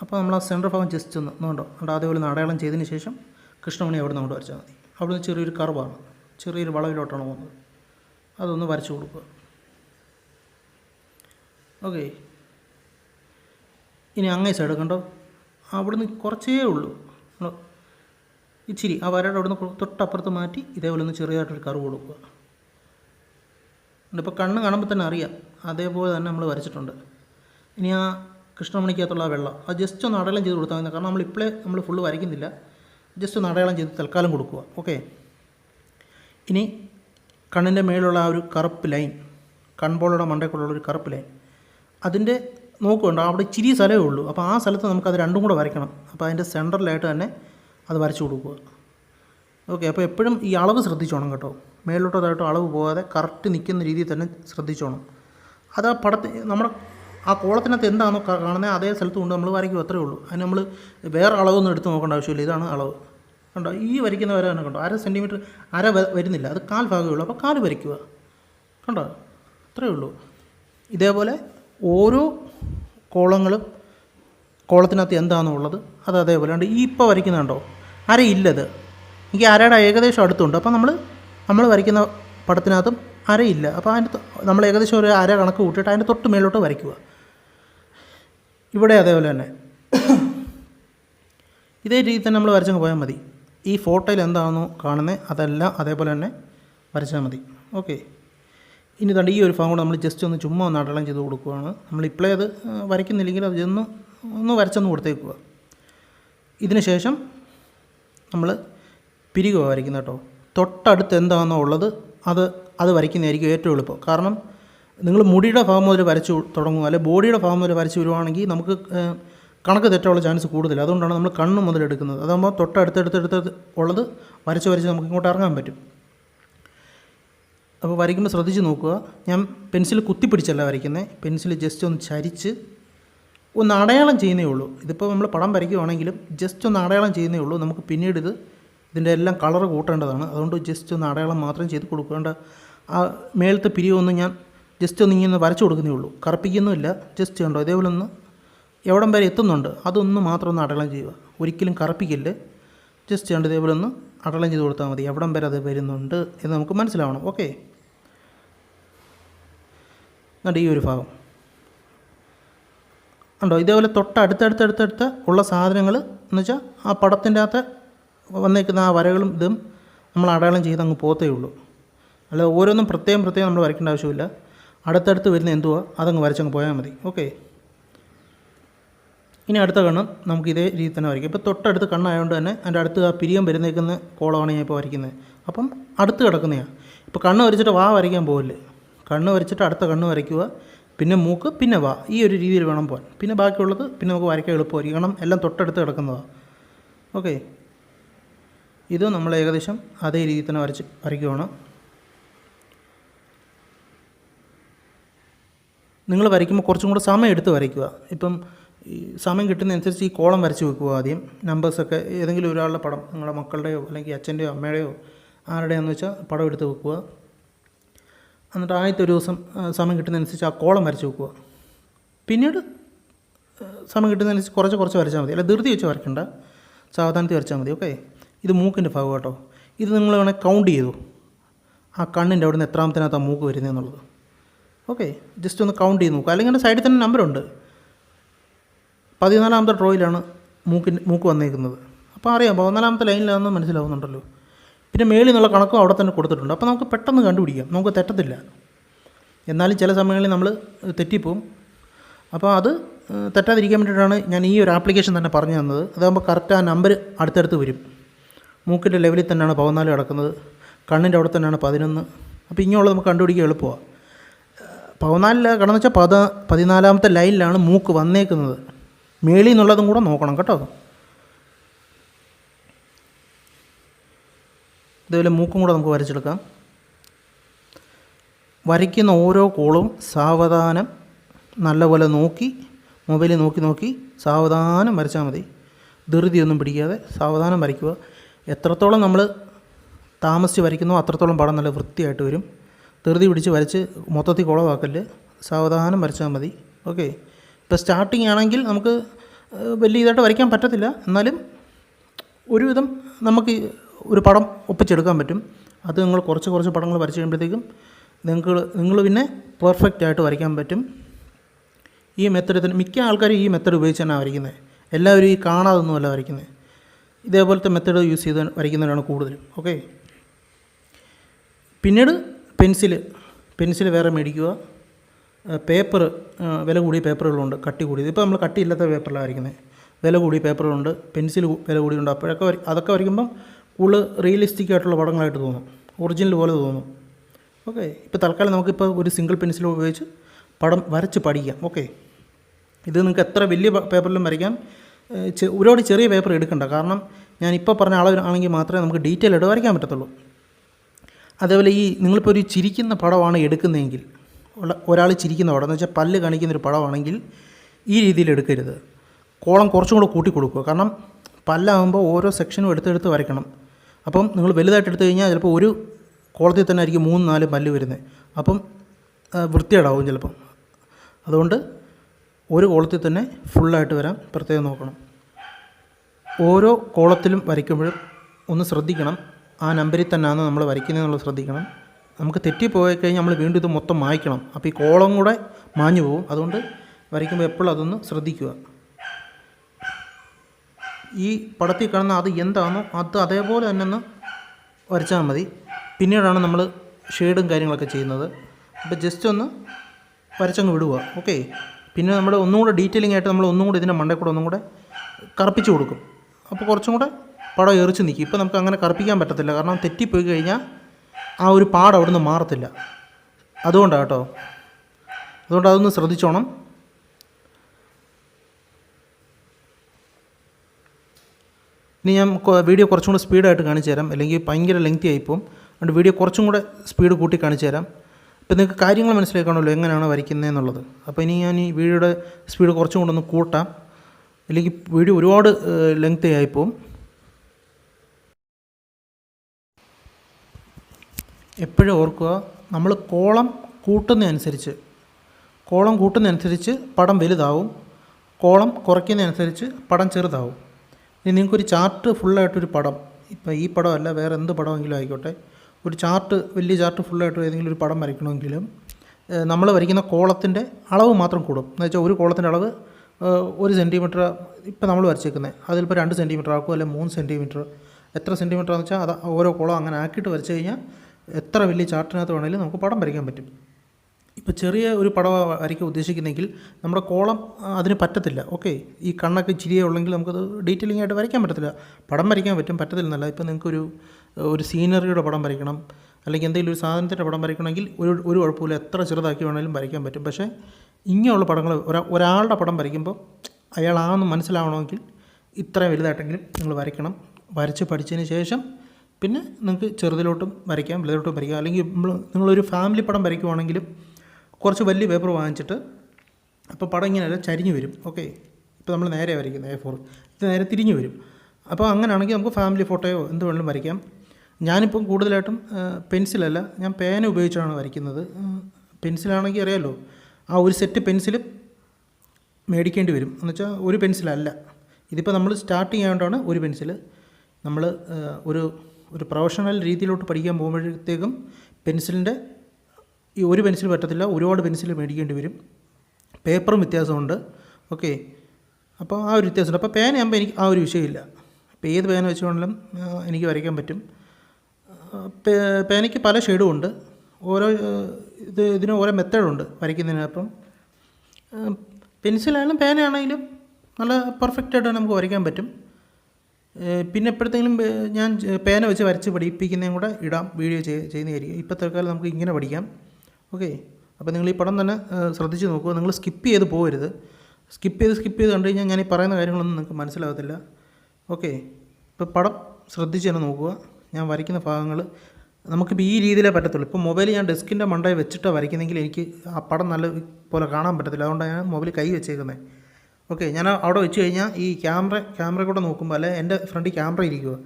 അപ്പോൾ നമ്മൾ ആ സെന്റർ ഭാഗം ജസ്റ്റ് ഒന്ന് കണ്ടോ? കണ്ടോ? അതേപോലെ ഒന്ന് അടയാളം ചെയ്തതിന് ശേഷം കൃഷ്ണമണി അവിടെ നിന്ന് വരച്ചാൽ മതി. അവിടെ നിന്ന് ചെറിയൊരു കർവാണ്. ചെറിയൊരു വളവിലോട്ടാണ് പോകുന്നത്. അതൊന്ന് വരച്ചു കൊടുക്കുക. ഓക്കെ ഇനി അങ്ങേ സൈഡ് കണ്ടോ? അവിടുന്ന് കുറച്ചേ ഉള്ളൂ? ഇച്ചിരി ആ വരയുടെ അവിടുന്ന് തൊട്ടപ്പുറത്ത് മാറ്റി ഇതേപോലെ ഒന്ന് ചെറിയതായിട്ടൊരു കർവ് കൊടുക്കുക. ഇപ്പോൾ കണ്ണ് കാണുമ്പോൾ തന്നെ അറിയാം. അതേപോലെ തന്നെ നമ്മൾ വരച്ചിട്ടുണ്ട്. ഇനി ആ കൃഷ്ണമണിക്കകത്തുള്ള വെള്ളം അത് ജസ്റ്റ് ഒന്ന് അടയാളം ചെയ്ത് കൊടുത്താൽ മതി. കാരണം നമ്മൾ ഇപ്പോഴേ നമ്മൾ ഫുള്ള് വരയ്ക്കുന്നില്ല. ജസ്റ്റ് ഒന്ന് അടയാളം ചെയ്ത് തൽക്കാലം കൊടുക്കുക. ഓക്കെ ഇനി കണ്ണിന്റെ മേലുള്ള ആ ഒരു കറുപ്പ് ലൈൻ കൺപോളയുടെ മണ്ടയ്ക്കുള്ള ഒരു കറുപ്പ് ലൈൻ അതിന്റെ നോക്കുന്നുണ്ട്. അവിടെ ഇച്ചിരി സ്ഥലമേ ഉള്ളൂ. അപ്പോൾ ആ സ്ഥലത്ത് നമുക്കത് രണ്ടും കൂടെ വരയ്ക്കണം. അപ്പോൾ അതിന്റെ സെന്ററിലായിട്ട് തന്നെ അത് വരച്ചു കൊടുക്കുക. ഓക്കെ അപ്പോൾ എപ്പോഴും ഈ അളവ് ശ്രദ്ധിച്ചോണം കേട്ടോ. താഴോട്ടോ അളവ് പോകാതെ കറക്റ്റ് നിൽക്കുന്ന രീതിയിൽ തന്നെ ശ്രദ്ധിച്ചോണം. അത് ആ പടത്തിൽ നമ്മുടെ ആ കോളത്തിനകത്ത് എന്താണോ കാണുന്നത് അതേ സ്ഥലത്ത് കൊണ്ട് നമ്മൾ വരയ്ക്കും അത്രേ ഉള്ളൂ. അതിന് നമ്മൾ വേറെ അളവൊന്നും എടുത്ത് നോക്കേണ്ട ആവശ്യമില്ല. ഇതാണ് അളവ്. കണ്ടോ? ഈ വരയ്ക്കുന്ന വര തന്നെ കണ്ടോ? അര സെന്റിമീറ്റർ അര വരുന്നില്ല. അത് കാൽ ഭാഗമേ ഉള്ളൂ. അപ്പോൾ കാൽ വരയ്ക്കുക. കണ്ടോ? അത്രേ ഉള്ളൂ. ഇതേപോലെ ഓരോ കോളങ്ങളും കോളത്തിനകത്ത് എന്താണെന്നുള്ളത് അത് അതേപോലെ. ഉണ്ട് ഈ ഇപ്പോൾ വരയ്ക്കുന്നുണ്ടോ? അരയില്ലത് എനിക്ക് അരയുടെ ഏകദേശം അടുത്തുണ്ട്. അപ്പോൾ നമ്മൾ നമ്മൾ വരയ്ക്കുന്ന പടത്തിനകത്തും അരയില്ല. അപ്പോൾ അതിന്റെ നമ്മൾ ഏകദേശം ഒരു അര കണക്ക് കൂട്ടിയിട്ട് അതിന്റെ തൊട്ട് മേലോട്ട് വരയ്ക്കുക. ഇവിടെ അതേപോലെ തന്നെ. ഇതേ രീതിയിൽ തന്നെ നമ്മൾ വരച്ചങ്ങ് പോയാൽ മതി. ഈ ഫോട്ടോയിൽ എന്താണോ കാണുന്നത് അതെല്ലാം അതേപോലെ തന്നെ വരച്ചാൽ മതി. ഓക്കെ. ഇനി തണ്ട് ഈ ഒരു ഭാഗം കൂടെ നമ്മൾ ജസ്റ്റ് ഒന്ന് ചുമ്മാ ഒന്ന് അടയാളം ചെയ്ത് കൊടുക്കുകയാണ് നമ്മൾ ഇപ്പോഴേ അത് വരയ്ക്കുന്നില്ലെങ്കിൽ അത് ചെന്ന് ഒന്ന് വരച്ചൊന്ന് കൊടുത്തേക്കുക. ഇതിന് ശേഷം നമ്മൾ പിരികുക വരയ്ക്കുന്നത് കേട്ടോ. തൊട്ടടുത്ത് എന്താണോ ഉള്ളത് അത് അത് വരയ്ക്കുന്നതായിരിക്കും ഏറ്റവും എളുപ്പം. കാരണം നിങ്ങൾ മുടിയുടെ ഭാഗം മുതൽ വരച്ച് തുടങ്ങുക അല്ലെങ്കിൽ ബോഡിയുടെ ഭാഗം മുതൽ വരച്ച് വരുവാണെങ്കിൽ നമുക്ക് കണക്ക് തെറ്റുള്ള ചാൻസ് കൂടുതൽ. അതുകൊണ്ടാണ് നമ്മൾ കണ്ണ് മുതൽ എടുക്കുന്നത്. അതാകുമ്പോൾ തൊട്ടടുത്തടുത്തടുത്ത് ഉള്ളത് വരച്ച് വരച്ച് നമുക്ക് ഇങ്ങോട്ട് ഇറങ്ങാൻ പറ്റും. അപ്പോൾ വരയ്ക്കുമ്പോൾ ശ്രദ്ധിച്ച് നോക്കുക. ഞാൻ പെൻസിൽ കുത്തിപ്പിടിച്ചല്ല വരയ്ക്കുന്നത് പെൻസിൽ ജസ്റ്റ് ഒന്ന് ചരിച്ച് ഒന്ന് അടയാളം ചെയ്യുന്നേ ഉള്ളൂ. ഇതിപ്പോൾ നമ്മൾ പടം വരയ്ക്കുവാണെങ്കിലും ജസ്റ്റ് ഒന്ന് അടയാളം ചെയ്യുന്നേ ഉള്ളൂ. നമുക്ക് പിന്നീട് ഇത് ഇതിന്റെ എല്ലാം കളർ കൂട്ടേണ്ടതാണ്. അതുകൊണ്ട് ജസ്റ്റ് ഒന്ന് അടയാളം മാത്രം ചെയ്ത് കൊടുക്കേണ്ട. ആ മേളത്തെ പിരിവൊന്നും ഞാൻ ജസ്റ്റ് ഒന്ന് ഇങ്ങനെ വരച്ചു കൊടുക്കുന്നേ ഉള്ളൂ. കറുപ്പിക്കുന്നുമില്ല. ജസ്റ്റ് കണ്ടോ? ഇതേപോലെ ഒന്ന് എവിടം വരെ എത്തുന്നുണ്ട്. അതൊന്ന് മാത്രം ഒന്ന് അടയാളം ചെയ്യുക. ഒരിക്കലും കറുപ്പിക്കില്ല? ജസ്റ്റ് കണ്ട്? ഇതേപോലെ ഒന്ന് അടയാളം ചെയ്ത് കൊടുത്താൽ മതി. എവിടം വരെ അത് വരുന്നുണ്ട് എന്ന് നമുക്ക് മനസ്സിലാവണം. ഓക്കെ എന്നിട്ട് ഈ ഒരു ഭാഗം. ഉണ്ടോ ഇതേപോലെ തൊട്ടടുത്തടുത്തടുത്തടുത്ത് ഉള്ള സാധനങ്ങൾ എന്ന് വെച്ചാൽ ആ പടത്തിന്റെ അകത്ത് വന്നേക്കുന്ന ആ വരകളും ഇതും നമ്മൾ അടയാളം ചെയ്ത് അങ്ങ് പോത്തേ ഉള്ളൂ. അല്ല ഓരോന്നും പ്രത്യേകം പ്രത്യേകം നമ്മൾ വരയ്ക്കേണ്ട ആവശ്യമില്ല. അടുത്തടുത്ത് വരുന്ന എന്തുവാ അതങ്ങ് വരച്ചങ്ങ് പോയാൽ മതി. ഓക്കെ. ഇനി അടുത്ത കണ്ണ് നമുക്ക് ഇതേ രീതി തന്നെ വരയ്ക്കാം. ഇപ്പോൾ തൊട്ടടുത്ത് കണ്ണായതുകൊണ്ട് തന്നെ അതിന്റെ അടുത്ത് ആ പിരിയം വരുന്നേക്കുന്ന കോളമാണ് ഞാൻ ഇപ്പോൾ വരയ്ക്കുന്നത്. അപ്പം അടുത്ത് കിടക്കുന്നതാണ് ഇപ്പോൾ കണ്ണ് വരച്ചിട്ട് വാ വരയ്ക്കാൻ പോകില്ലേ കണ്ണ് വരച്ചിട്ട് അടുത്ത കണ്ണ് വരയ്ക്കുക. പിന്നെ മൂക്ക് പിന്നെ വാ. ഈ ഒരു രീതിയിൽ വേണം പോകാൻ പിന്നെ ബാക്കിയുള്ളത് പിന്നെ നമുക്ക് വരയ്ക്കാൻ എളുപ്പമായിരിക്കും. കാരണം എല്ലാം തൊട്ടടുത്ത് കിടക്കുന്നതാണ് ഓക്കെ. ഇത് നമ്മൾ ഏകദേശം അതേ രീതിയിൽ തന്നെ വരച്ച് വരയ്ക്കുവാണ്. നിങ്ങൾ വരയ്ക്കുമ്പോൾ കുറച്ചും കൂടെ സമയം എടുത്ത് വരയ്ക്കുക. ഇപ്പം സമയം കിട്ടുന്നതനുസരിച്ച് ഈ കോളം വരച്ച് വെക്കുക ആദ്യം. നമ്പേഴ്സൊക്കെ ഏതെങ്കിലും ഒരാളുടെ പടം നിങ്ങളുടെ മക്കളുടെയോ അല്ലെങ്കിൽ അച്ഛന്റെയോ അമ്മയുടെയോ ആരുടെയാണെന്ന് വെച്ചാൽ പടം എടുത്ത് വെക്കുക. എന്നിട്ട് ആദ്യത്തെ ഒരു ദിവസം സമയം കിട്ടുന്നതനുസരിച്ച് ആ കോളം വരച്ച് വെക്കുക. പിന്നീട് സമയം കിട്ടുന്നതനുസരിച്ച് കുറച്ച് കുറച്ച് വരച്ചാൽ മതി. അല്ല ധൃതി വെച്ച് വരയ്ക്കണ്ട. സാവധാനത്തിൽ വരച്ചാൽ മതി ഓക്കെ? ഇത് മൂക്കിന്റെ ഭാഗം കേട്ടോ. ഇത് നിങ്ങൾ വേണേൽ കൗണ്ട് ചെയ്തു. ആ കണ്ണിന്റെ അവിടെ നിന്ന് എത്രാമത്തിനകത്ത് ആ മൂക്ക് വരുന്നത് എന്നുള്ളത്. ഓക്കെ ജസ്റ്റ് ഒന്ന് കൗണ്ട് ചെയ്ത് നോക്കുക അല്ലെങ്കിൽ എന്റെ സൈഡിൽ തന്നെ നമ്പറുണ്ട് പതിനാലാമത്തെ ഡ്രോയിലാണ് മൂക്കിന് മൂക്ക് വന്നേക്കുന്നത്. അപ്പോൾ അറിയാം പതിനാലാമത്തെ ലൈനിലാണെന്ന് മനസ്സിലാവുന്നുണ്ടല്ലോ. പിന്നെ മേളിൽ നിന്നുള്ള കണക്കും അവിടെ തന്നെ കൊടുത്തിട്ടുണ്ട്. അപ്പോൾ നമുക്ക് പെട്ടെന്ന് കണ്ടുപിടിക്കാം. നമുക്ക് തെറ്റത്തില്ല. എന്നാലും ചില സമയങ്ങളിൽ നമ്മൾ തെറ്റിപ്പോവും. അപ്പോൾ അത് തെറ്റാതിരിക്കാൻ വേണ്ടിയിട്ടാണ് ഞാൻ ഈ ഒരു ആപ്ലിക്കേഷൻ തന്നെ പറഞ്ഞു തന്നത്. അതാകുമ്പോൾ കറക്റ്റ് ആ നമ്പർ അടുത്തടുത്ത് വരും. മൂക്കിന്റെ ലെവലിൽ തന്നെയാണ് പതിനാല് കിടക്കുന്നത്. കണ്ണിന്റെ അവിടെ തന്നെയാണ് പതിനൊന്ന്. അപ്പോൾ ഇങ്ങനെയുള്ളത് നമുക്ക് കണ്ടുപിടിക്കാൻ എളുപ്പമാണ്. പതിനാലിൽ കടന്നു വെച്ചാൽ പത പതിനാലാമത്തെ ലൈനിലാണ് മൂക്ക് വന്നേക്കുന്നത്. മേളിൽ നിന്നുള്ളതും കൂടെ നോക്കണം കേട്ടോ ഇതേപോലെ മൂക്കും കൂടെ നമുക്ക് വരച്ചെടുക്കാം. വരയ്ക്കുന്ന ഓരോ കോളും സാവധാനം നല്ലപോലെ നോക്കി മൊബൈലിൽ നോക്കി നോക്കി സാവധാനം വരച്ചാൽ മതി. ധൃതിയൊന്നും പിടിക്കാതെ സാവധാനം വരയ്ക്കുക. എത്രത്തോളം നമ്മൾ താമസിച്ച് വരയ്ക്കുന്നോ അത്രത്തോളം പടം നല്ല വൃത്തിയായിട്ട് വരും. ധൃതി പിടിച്ച് വരച്ച് മൊത്തത്തിൽ കുളവാക്കൽ സാവധാനം വരച്ചാൽ മതി. ഓക്കെ. ഇപ്പോൾ സ്റ്റാർട്ടിങ് ആണെങ്കിൽ നമുക്ക് വലിയ ഇതായിട്ട് വരയ്ക്കാൻ പറ്റത്തില്ല. എന്നാലും ഒരുവിധം നമുക്ക് ഒരു പടം ഒപ്പിച്ചെടുക്കാൻ പറ്റും. അത് നിങ്ങൾ കുറച്ച് കുറച്ച് പടങ്ങൾ വരച്ച് കഴിയുമ്പോഴത്തേക്കും നിങ്ങൾക്ക് നിങ്ങൾ പിന്നെ പെർഫെക്റ്റ് ആയിട്ട് വരയ്ക്കാൻ പറ്റും. ഈ മെത്തേഡ് തന്നെ മിക്ക ആൾക്കാരും ഈ മെത്തേഡ് ഉപയോഗിച്ച് തന്നെയാണ് വരയ്ക്കുന്നത് എല്ലാവരും ഈ കാണാതൊന്നുമല്ല വരയ്ക്കുന്നത് ഇതേപോലത്തെ മെത്തേഡ് യൂസ് ചെയ്ത് വരയ്ക്കുന്നവരാണ് കൂടുതലും. ഓക്കെ പിന്നീട് പെൻസിൽ പെൻസിൽ വേറെ മേടിക്കുക. പേപ്പർ വില കൂടിയ പേപ്പറുകളുണ്ട് കട്ടി കൂടിയത്. ഇപ്പോൾ നമ്മൾ കട്ടിയില്ലാത്ത പേപ്പറിലാണ് വരയ്ക്കുന്നത് വില കൂടിയ പേപ്പറുകളുണ്ട് പെൻസിൽ വില കൂടിയുണ്ട് അപ്പോഴൊക്കെ അതൊക്കെ വരയ്ക്കുമ്പം കൂടുതൽ റിയലിസ്റ്റിക് ആയിട്ടുള്ള പടങ്ങളായിട്ട് തോന്നും. ഒറിജിനൽ പോലെ തോന്നും. ഓക്കെ ഇപ്പോൾ തൽക്കാലം നമുക്കിപ്പോൾ ഒരു സിംഗിൾ പെൻസിൽ ഉപയോഗിച്ച് പടം വരച്ച് പഠിക്കാം. ഓക്കെ ഇത് നിങ്ങൾക്ക് എത്ര വലിയ പേപ്പറിലും വരയ്ക്കാം. ഒരുപാട് ചെറിയ പേപ്പർ എടുക്കണ്ട. കാരണം ഞാൻ ഇപ്പോൾ പറഞ്ഞ അളവിലാണെങ്കിൽ മാത്രമേ നമുക്ക് ഡീറ്റെയിൽ ആയിട്ട് വരയ്ക്കാൻ പറ്റത്തുള്ളൂ. അതേപോലെ ഈ നിങ്ങളിപ്പോൾ ഒരു ചിരിക്കുന്ന പടമാണ് എടുക്കുന്നതെങ്കിൽ ഒരാൾ ചിരിക്കുന്ന പടം എന്ന് വെച്ചാൽ പല്ല് കാണിക്കുന്ന ഒരു പടമാണെങ്കിൽ ഈ രീതിയിൽ എടുക്കരുത്. കോളം കുറച്ചും കൂടെ കൂട്ടി കൊടുക്കുക കാരണം പല്ലാകുമ്പോൾ ഓരോ സെക്ഷനും എടുത്തെടുത്ത് വരയ്ക്കണം. അപ്പം നിങ്ങൾ വലുതായിട്ട് എടുത്തു കഴിഞ്ഞാൽ ചിലപ്പോൾ ഒരു കോളത്തിൽ തന്നെ ആയിരിക്കും മൂന്ന് നാല് പല്ല് വരുന്നത് അപ്പം വൃത്തികേടാവും ചിലപ്പം. അതുകൊണ്ട് ഒരു കോളത്തിൽ തന്നെ ഫുള്ളായിട്ട് വരാൻ പ്രത്യേകം നോക്കണം. ഓരോ കോളത്തിലും വരയ്ക്കുമ്പോഴും ഒന്ന് ശ്രദ്ധിക്കണം. ആ നമ്പറിൽ തന്നെയാണ് നമ്മൾ വരയ്ക്കുന്നതെന്നുള്ളത് ശ്രദ്ധിക്കണം. നമുക്ക് തെറ്റിപ്പോയി കഴിഞ്ഞാൽ നമ്മൾ വീണ്ടും ഇത് മൊത്തം മായ്ക്കണം. അപ്പോൾ ഈ കോളം കൂടെ മാഞ്ഞു പോകും. അതുകൊണ്ട് വരയ്ക്കുമ്പോൾ എപ്പോഴും അതൊന്ന് ശ്രദ്ധിക്കുക. ഈ പടത്തിൽ കാണുന്ന അത് എന്താണോ അത് അതേപോലെ തന്നെ ഒന്ന് വരച്ചാൽ മതി. പിന്നീടാണ് നമ്മൾ ഷെയ്ഡും കാര്യങ്ങളൊക്കെ ചെയ്യുന്നത്. അപ്പോൾ ജസ്റ്റ് ഒന്ന് വരച്ചങ്ങ് വിടുക. ഓക്കെ പിന്നെ നമ്മൾ ഒന്നും കൂടെ ഡീറ്റെയിലിംഗ് ആയിട്ട് നമ്മൾ ഒന്നും കൂടെ ഇതിന്റെ മണ്ടയിൽ കൂടെ ഒന്നും കൂടെ കറുപ്പിച്ച് കൊടുക്കും. അപ്പോൾ കുറച്ചും കൂടെ പടം എറിച്ച് നിൽക്കും ഇപ്പോൾ നമുക്ക് അങ്ങനെ കറുപ്പിക്കാൻ പറ്റത്തില്ല. കാരണം തെറ്റിപ്പോയി കഴിഞ്ഞാൽ ആ ഒരു പാട് അവിടുന്ന് മാറത്തില്ല. അതുകൊണ്ടാണ് കേട്ടോ. അതുകൊണ്ട് അതൊന്ന് ശ്രദ്ധിച്ചോണം. ഇനി ഞാൻ വീഡിയോ കുറച്ചും കൂടെ സ്പീഡായിട്ട് കാണിച്ചു തരാം അല്ലെങ്കിൽ ഭയങ്കര ലെങ്തി ആയിപ്പോവും അതുകൊണ്ട് വീഡിയോ കുറച്ചും കൂടെ സ്പീഡ് കൂട്ടി കാണിച്ചു തരാം ഇപ്പം നിങ്ങൾക്ക് കാര്യങ്ങൾ മനസ്സിലാക്കണമല്ലോ എങ്ങനെയാണ് വരയ്ക്കുന്നത് എന്നുള്ളത് അപ്പോൾ ഇനി ഞാൻ ഈ വീഡിയോയുടെ സ്പീഡ് കുറച്ചും കൂടെ ഒന്ന് കൂട്ടാം. അല്ലെങ്കിൽ വീഡിയോ ഒരുപാട് ലെങ്ത് ആയിപ്പോവും എപ്പോഴും ഓർക്കുക? നമ്മൾ കോളം കൂട്ടുന്നതനുസരിച്ച് കോളം കൂട്ടുന്നതനുസരിച്ച് പടം വലുതാവും. കോളം കുറയ്ക്കുന്നതനുസരിച്ച് പടം ചെറുതാവും. ഇനി നിങ്ങൾക്കൊരു ചാർട്ട് ഫുള്ളായിട്ടൊരു പടം. ഇപ്പോൾ ഈ പടമല്ല വേറെ എന്ത് പടമെങ്കിലും ആയിക്കോട്ടെ. ഒരു ചാർട്ട് വലിയ ചാർട്ട് ഫുള്ളായിട്ട് ഏതെങ്കിലും ഒരു പടം വരയ്ക്കണമെങ്കിലും നമ്മൾ വരയ്ക്കുന്ന കോളത്തിന്റെ അളവ് മാത്രം കൂടും. എന്ന് വെച്ചാൽ ഒരു കോളത്തിന്റെ അളവ് ഒരു സെന്റിമീറ്റർ ഇപ്പോൾ നമ്മൾ വരച്ചേക്കുന്നത് അതിലിപ്പോൾ രണ്ട് സെന്റിമീറ്റർ ആക്കും അല്ലെങ്കിൽ മൂന്ന് സെന്റിമീറ്റർ എത്ര സെന്റിമീറ്റർ എന്ന് വെച്ചാൽ അത് ഓരോ കോളം അങ്ങനെ ആക്കിയിട്ട് വരച്ച് കഴിഞ്ഞാൽ എത്ര വലിയ ചാർട്ടിനകത്ത് വേണമെങ്കിലും നമുക്ക് പടം വരയ്ക്കാൻ പറ്റും. ഇപ്പോൾ ചെറിയ ഒരു പടം വരയ്ക്കാൻ ഉദ്ദേശിക്കുന്നെങ്കിൽ നമ്മുടെ കോളം അതിന് പറ്റത്തില്ല. ഓക്കെ ഈ കണ്ണൊക്കെ ചിരിയുള്ളെങ്കിൽ നമുക്കത് ഡീറ്റെയിലിംഗ് ആയിട്ട് വരയ്ക്കാൻ പറ്റത്തില്ല. പടം വരയ്ക്കാൻ പറ്റും പറ്റത്തില്ലെന്നല്ല. ഇപ്പോൾ നിങ്ങൾക്കൊരു ഒരു സീനറിയുടെ പടം വരയ്ക്കണം അല്ലെങ്കിൽ എന്തെങ്കിലും ഒരു സാധനത്തിന്റെ പടം വരയ്ക്കണമെങ്കിൽ ഒരു ഒരു കുഴപ്പമില്ല. എത്ര ചെറുതാക്കി വേണമെങ്കിലും വരയ്ക്കാൻ പറ്റും. പക്ഷേ ഇങ്ങനെയുള്ള പടങ്ങൾ ഒരാ ഒരാളുടെ പടം വരയ്ക്കുമ്പോൾ അയാൾ ആണെന്ന് മനസ്സിലാവണമെങ്കിൽ ഇത്രയും വലുതായിട്ടെങ്കിലും നിങ്ങൾ വരയ്ക്കണം. വരച്ച് പഠിച്ചതിന് ശേഷം പിന്നെ നിങ്ങൾക്ക് ചെറുതിലോട്ടും വരയ്ക്കാം വലുതിലോട്ടും വരയ്ക്കാം. അല്ലെങ്കിൽ നമ്മൾ നിങ്ങളൊരു ഫാമിലി പടം വരയ്ക്കുവാണെങ്കിലും കുറച്ച് വലിയ പേപ്പർ വാങ്ങിച്ചിട്ട് അപ്പോൾ പടം ഇങ്ങനെയല്ല ചരിഞ്ഞ് വരും. ഓക്കെ ഇപ്പോൾ നമ്മൾ നേരെ വരയ്ക്കുന്നത് എ ഫോർ ഇത് നേരെ തിരിഞ്ഞു വരും. അപ്പോൾ അങ്ങനെയാണെങ്കിൽ നമുക്ക് ഫാമിലി ഫോട്ടോയോ എന്ത് വേണമെങ്കിലും വരയ്ക്കാം. ഞാനിപ്പം കൂടുതലായിട്ടും പെൻസിലല്ല ഞാൻ പേന ഉപയോഗിച്ചാണ് വരയ്ക്കുന്നത്. പെൻസിലാണെങ്കിൽ അറിയാമല്ലോ ആ ഒരു സെറ്റ് പെൻസിൽ മേടിക്കേണ്ടി വരും. എന്ന് വെച്ചാൽ ഒരു പെൻസിലല്ല. ഇതിപ്പോൾ നമ്മൾ സ്റ്റാർട്ട് ആയതുകൊണ്ടാണ് ഒരു പെൻസിൽ നമ്മൾ ഒരു ഒരു പ്രൊഫഷണൽ രീതിയിലോട്ട് പഠിക്കാൻ പോകുമ്പോഴത്തേക്കും പെൻസിലിന്റെ ഈ ഒരു പെൻസിൽ പറ്റത്തില്ല ഒരുപാട് പെൻസിൽ മേടിക്കേണ്ടി വരും. പേപ്പറും വ്യത്യാസമുണ്ട്. ഓക്കെ. അപ്പോൾ ആ ഒരു വ്യത്യാസമുണ്ട്. അപ്പോൾ പേനയാകുമ്പോൾ എനിക്ക് ആ ഒരു വിഷയമില്ല. ഇപ്പോൾ ഏത് പേന വെച്ചുകൊണ്ടും എനിക്ക് വരയ്ക്കാൻ പറ്റും. പേനയ്ക്ക് പല ഷെയ്ഡും ഉണ്ട്. ഓരോ ഇത് ഇതിന് ഓരോ മെത്തേഡുണ്ട് വരയ്ക്കുന്നതിന് അപ്പം പെൻസിലായാലും പേനയാണെങ്കിലും നല്ല പെർഫെക്റ്റായിട്ട് നമുക്ക് വരയ്ക്കാൻ പറ്റും. പിന്നെ എപ്പോഴത്തെങ്കിലും ഞാൻ പേന വെച്ച് വരച്ച് പഠിപ്പിക്കുന്നതും കൂടെ ഇടാം വീഡിയോ ചെയ് ചെയ്യുന്നതായിരിക്കും ഇപ്പോഴത്തെ കാലം നമുക്ക് ഇങ്ങനെ പഠിക്കാം. ഓക്കെ? അപ്പോൾ നിങ്ങൾ ഈ പടം തന്നെ ശ്രദ്ധിച്ച് നോക്കുക. നിങ്ങൾ സ്കിപ്പ് ചെയ്ത് പോകരുത്. സ്കിപ്പ് ചെയ്ത് സ്കിപ്പ് ചെയ്ത് കണ്ടു കഴിഞ്ഞാൽ ഞാൻ ഈ പറയുന്ന കാര്യങ്ങളൊന്നും നിങ്ങൾക്ക് മനസ്സിലാകത്തില്ല. ഓക്കെ? ഇപ്പോൾ പടം ശ്രദ്ധിച്ച് തന്നെ നോക്കുക. ഞാൻ വരയ്ക്കുന്ന ഭാഗങ്ങൾ നമുക്കിപ്പോൾ ഈ രീതിയിലേ പറ്റത്തുള്ളൂ. ഇപ്പോൾ മൊബൈൽ ഞാൻ ഡെസ്കിന്റെ മണ്ടയിൽ വെച്ചിട്ട് വരയ്ക്കുന്നെങ്കിൽ എനിക്ക് ആ പടം നല്ല പോലെ കാണാൻ പറ്റത്തില്ല. അതുകൊണ്ടാണ് ഞാൻ മൊബൈൽ കൈ വെച്ചേക്കുന്നത് ഓക്കെ ഞാൻ അവിടെ വെച്ച് കഴിഞ്ഞാൽ ഈ ക്യാമറ ക്യാമറ കൂടെ നോക്കുമ്പോൾ അല്ലെ എന്റെ ഫ്രണ്ടിൽ ക്യാമറ ഇരിക്കുക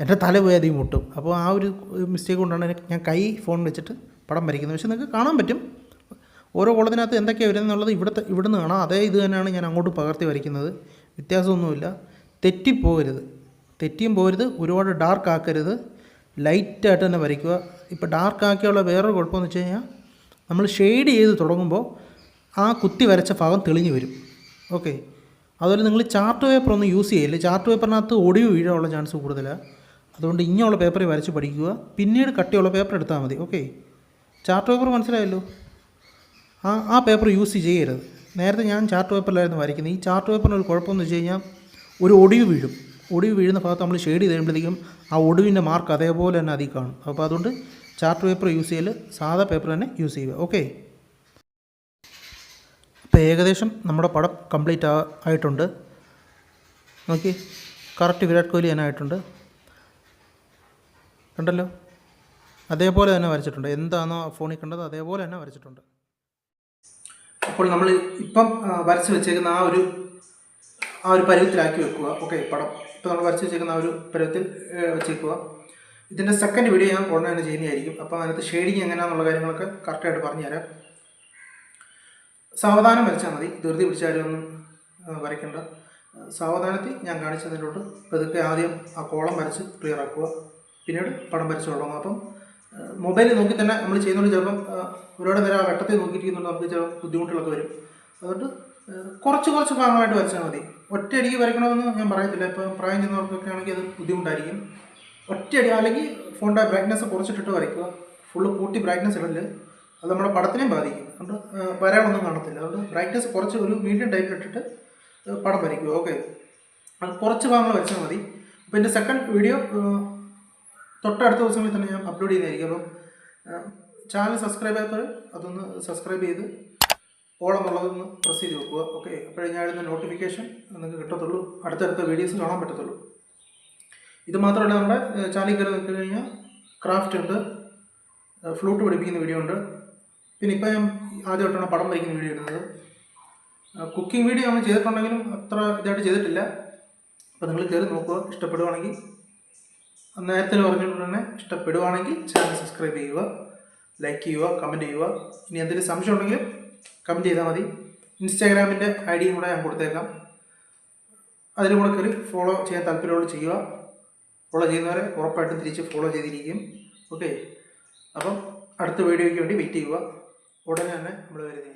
എന്റെ തല പോയി അധികം മുട്ടും. അപ്പോൾ ആ ഒരു മിസ്റ്റേക്ക് കൊണ്ടാണ് ഞാൻ കൈ ഫോൺ വെച്ചിട്ട് പടം വരയ്ക്കുന്നത്. പക്ഷേ നിങ്ങൾക്ക് കാണാൻ പറ്റും. ഓരോ കോളത്തിനകത്ത് എന്തൊക്കെയാണ് വരുന്നത് എന്നുള്ളത് ഇവിടുത്തെ ഇവിടുന്ന് കാണാം. അതേ ഇത് തന്നെയാണ് ഞാൻ അങ്ങോട്ട് പകർത്തി വരയ്ക്കുന്നത്. വ്യത്യാസമൊന്നുമില്ല. തെറ്റിപ്പോകരുത്. തെറ്റിയും പോരുത് ഒരുപാട് ഡാർക്ക് ആക്കരുത് ലൈറ്റായിട്ട് തന്നെ വരയ്ക്കുക. ഇപ്പോൾ ഡാർക്ക് ആക്കിയുള്ള വേറൊരു കുഴപ്പമെന്ന് വെച്ച് കഴിഞ്ഞാൽ നമ്മൾ ഷെയ്ഡ് ചെയ്ത് തുടങ്ങുമ്പോൾ ആ കുത്തി വരച്ച ഭാഗം തെളിഞ്ഞു വരും. ഓക്കെ അതുപോലെ നിങ്ങൾ ചാർട്ട് പേപ്പർ ഒന്നും യൂസ് ചെയ്യില്ല? ചാർട്ട് പേപ്പറിനകത്ത് ഒടിവ് വീഴാനുള്ള ചാൻസ് കൂടുതലാണ് അതുകൊണ്ട് ഇങ്ങനെയുള്ള പേപ്പറിൽ വരച്ച് പഠിക്കുക. പിന്നീട് കട്ടിയുള്ള പേപ്പർ എടുത്താൽ മതി. ഓക്കെ ചാർട്ട് പേപ്പർ മനസ്സിലായല്ലോ? ആ ആ പേപ്പർ യൂസ് ചെയ്യരുത്. നേരത്തെ ഞാൻ ചാർട്ട് പേപ്പറിലായിരുന്നു വരയ്ക്കുന്നത്. ഈ ചാർട്ട് പേപ്പറിന് ഒരു കുഴപ്പമെന്ന് വെച്ച് കഴിഞ്ഞാൽ ഒരു ഒടിവ് വീഴും. ഒടിവ് വീഴുന്ന ഭാഗത്ത് നമ്മൾ ഷെയ്ഡ് ചെയ്ത് കഴിയുമ്പോഴത്തേക്കും ആ ഒടിവിന്റെ മാർക്ക് അതേപോലെ തന്നെ അതിൽ കാണും. അപ്പോൾ അതുകൊണ്ട് ചാർട്ട് പേപ്പർ യൂസ് ചെയ്യൽ സാധാ പേപ്പർ തന്നെ യൂസ് ചെയ്യുക. ഓക്കെ അപ്പോൾ ഏകദേശം നമ്മുടെ പടം കംപ്ലീറ്റ് ആയിട്ടുണ്ട്. നോക്കി കറക്റ്റ് വിരാട് കോഹ്ലി തന്നെ ആയിട്ടുണ്ട്. കണ്ടല്ലോ? അതേപോലെ തന്നെ വരച്ചിട്ടുണ്ട്. എന്താണോ ഫോണിൽ കണ്ടത് അതേപോലെ തന്നെ വരച്ചിട്ടുണ്ട്. അപ്പോൾ നമ്മൾ ഇപ്പം വരച്ച് വെച്ചേക്കുന്ന ആ ഒരു ആ ഒരു പരുവത്തിലാക്കി വെക്കുക. ഓക്കെ പടം. ഇപ്പം നമ്മൾ വരച്ച് വെച്ചേക്കുന്ന ഒരു പരുവത്തിൽ ഏ, വെച്ചേക്കുക. ഇതിന്റെ സെക്കൻഡ് വീഡിയോ ഞാൻ ഉടനെ തന്നെ ചെയ്യുന്നതായിരിക്കും അപ്പോൾ അതിനകത്ത് ഷെയ്ഡിങ് എങ്ങനെയാണെന്നുള്ള കാര്യങ്ങളൊക്കെ കറക്റ്റായിട്ട് പറഞ്ഞുതരാം. സാവധാനം വരച്ചാൽ മതി. ധൃതി പിടിച്ചാലൊന്നും വരയ്ക്കേണ്ട. സാവധാനത്തിൽ ഞാൻ കാണിച്ചതിലോട്ട് പതുക്കെ ആദ്യം ആ കോളം വരച്ച് ക്ലിയർ ആക്കുക. പിന്നീട് പടം വരച്ച് തുടങ്ങും അപ്പം മൊബൈലിൽ നോക്കി തന്നെ നമ്മൾ ചെയ്യുന്നുണ്ട് ചിലപ്പം ഒരുപാട് നേരം ആ വെട്ടത്തിൽ നോക്കിയിരിക്കുന്നുണ്ട്. നമുക്ക് ചില ബുദ്ധിമുട്ടുകളൊക്കെ വരും. അതുകൊണ്ട് കുറച്ച് കുറച്ച് ഭാഗങ്ങളായിട്ട് വരച്ചാൽ മതി. ഒറ്റയടിക്ക് വരയ്ക്കണമെന്ന് ഞാൻ പറയത്തില്ല. ഇപ്പം പ്രായം ചെന്നവർക്കൊക്കെ ആണെങ്കിൽ അത് ബുദ്ധിമുട്ടായിരിക്കും. ഒറ്റയടി അല്ലെങ്കിൽ ഫോണിന്റെ ബ്രൈറ്റ്നസ് കുറച്ചിട്ടിട്ട് വരയ്ക്കുക. ഫുള്ള് കൂട്ടി ബ്രൈറ്റ്നസ് ഇടൽ. അത് നമ്മുടെ പടത്തിനെയും ബാധിക്കും. അതുകൊണ്ട് വരാനൊന്നും കാണത്തില്ല. അതുകൊണ്ട് ബ്രൈറ്റ്നസ് കുറച്ച് ഒരു മീഡിയം ടൈപ്പിൽ ഇട്ടിട്ട് പടം വരയ്ക്കുക. ഓക്കെ അത് കുറച്ച് ഭാഗങ്ങൾ വരച്ചാൽ മതി. അപ്പോൾ എന്റെ സെക്കൻഡ് വീഡിയോ തൊട്ടടുത്ത ദിവസങ്ങളിൽ തന്നെ ഞാൻ അപ്ലോഡ് ചെയ്യുന്നതായിരിക്കും അപ്പം ചാനൽ സബ്സ്ക്രൈബ് ചെയ്യാത്തവർ അതൊന്ന് സബ്സ്ക്രൈബ് ചെയ്ത് ഓളം എന്നുള്ളതൊന്ന് പ്രസ് ചെയ്ത് വെക്കുക. ഓക്കെ അപ്പോഴേ ഞാൻ എഴുതുന്ന നോട്ടിഫിക്കേഷൻ നിങ്ങൾക്ക് കിട്ടത്തുള്ളൂ. അടുത്തടുത്ത വീഡിയോസ് കാണാൻ പറ്റത്തുള്ളൂ. ഇത് മാത്രമല്ല നമ്മുടെ ചാനലിൽ കയറി നോക്കി കഴിഞ്ഞാൽ ക്രാഫ്റ്റ് ഉണ്ട്. ഫ്ലൂട്ട് പഠിപ്പിക്കുന്ന വീഡിയോ ഉണ്ട്. പിന്നെ ഇപ്പോൾ ഞാൻ ആദ്യമായിട്ടാണ് പടം വരയ്ക്കുന്ന വീഡിയോ ഇടുന്നത്. കുക്കിംഗ് വീഡിയോ നമ്മൾ ചെയ്തിട്ടുണ്ടെങ്കിലും അത്ര ഇതായിട്ട് ചെയ്തിട്ടില്ല. അപ്പോൾ നിങ്ങൾ കയറി നോക്കുക. ഇഷ്ടപ്പെടുവാണെങ്കിൽ നേരത്തെ പറഞ്ഞുകൊണ്ട് തന്നെ ഇഷ്ടപ്പെടുവാണെങ്കിൽ ചാനൽ സബ്സ്ക്രൈബ് ചെയ്യുക ലൈക്ക് ചെയ്യുക കമന്റ് ചെയ്യുക. ഇനി എന്തെങ്കിലും സംശയം ഉണ്ടെങ്കിൽ കമന്റ് ചെയ്താൽ മതി. ഇൻസ്റ്റാഗ്രാമിന്റെ ഐ ഡിയും കൂടെ ഞാൻ കൊടുത്തേക്കാം. അതിലും കൂടെ കയറി ഫോളോ ചെയ്യാൻ താല്പര്യമുള്ള ചെയ്യുക. ഫോളോ ചെയ്യുന്നവരെ ഉറപ്പായിട്ടും തിരിച്ച് ഫോളോ ചെയ്തിരിക്കും. ഓക്കെ അപ്പം അടുത്ത വീഡിയോയ്ക്ക് വേണ്ടി വെയിറ്റ് ചെയ്യുക. ഉടനെ തന്നെ നമ്മൾ വരുന്നതായിരിക്കും.